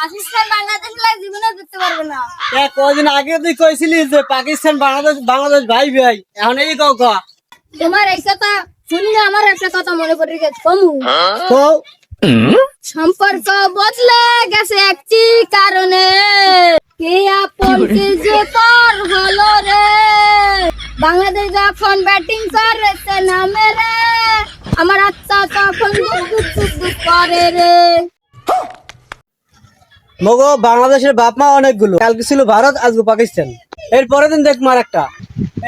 পাকিস্তান বাংলাদেশ জীবনে দেখতে পারবে না। কদিন আগে তুই কইছিলি যে পাকিস্তান বাংলাদেশ বাংলাদেশ ভাই ভাই। এখন এই কাউ কা? তোমার এই কথা শুনলে আমার একটা কথা মনে পড়ে গেছে কমু। কও? সম্পর্ক বদলে গেছে একটি কারণে। কে আপন কে যে পর হলো রে? বাংলাদেশ যখন ব্যাটিং করেছে নামে রে আমার আত্মা তখন করে রে। মগো বাংলাদেশের বাপ মা অনেকগুলো। কালকে ছিল ভারত আজকে পাকিস্তান। এর পরের দিন দেখ মার একটা।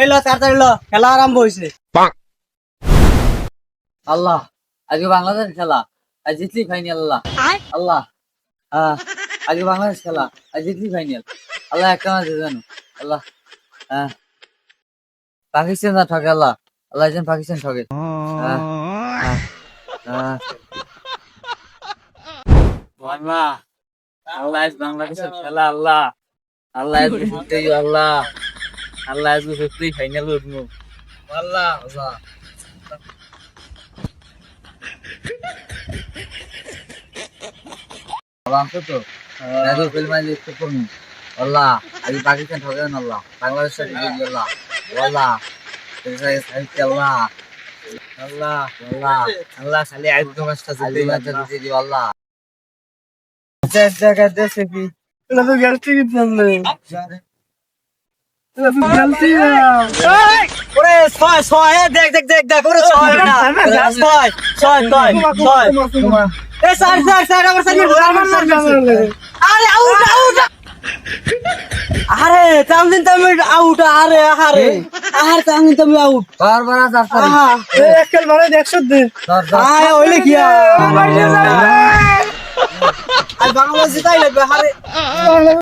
এই ল তাড়াতাড়ি ল খেলা আরম্ভ হয়েছে আল্লাহ আজকে বাংলাদেশ খেলা। আজ জিতলি ফাইনাল আল্লাহ। আল্লাহ হ্যাঁ আজকে বাংলাদেশ খেলা। আজ জিতলি ফাইনাল আল্লাহ একটা ম্যাচ জানো আল্লাহ হ্যাঁ। পাকিস্তান না ঠকে আল্লাহ। আল্লাহ যেন পাকিস্তান ঠকে। হ্যাঁ হ্যাঁ হ্যাঁ। আল্লাহ বাংলাদেশের খেলা আল্লাহ। আল্লাহ আল্লাহ। আল্লাহ। আজকে সত্যি ফাইনাল উঠবো আল্লাহ আল্লাহ। আল্লাহ পাকিস্তান আল্লাহ। বাংলাদেশ সাথে জিতবে আল্লাহ। আল্লাহ আল্লাহ। আল্লাহ আল্লাহ। খালি দিও আল্লাহ। আরে তামদিন তুমি আউট আরে আরে আরে তামদিন তুমি আউট বারবার আর আহা। এ মানে 100 দিন আয় ওইলে কি আর? বাংলাদেশ তাই লাগবে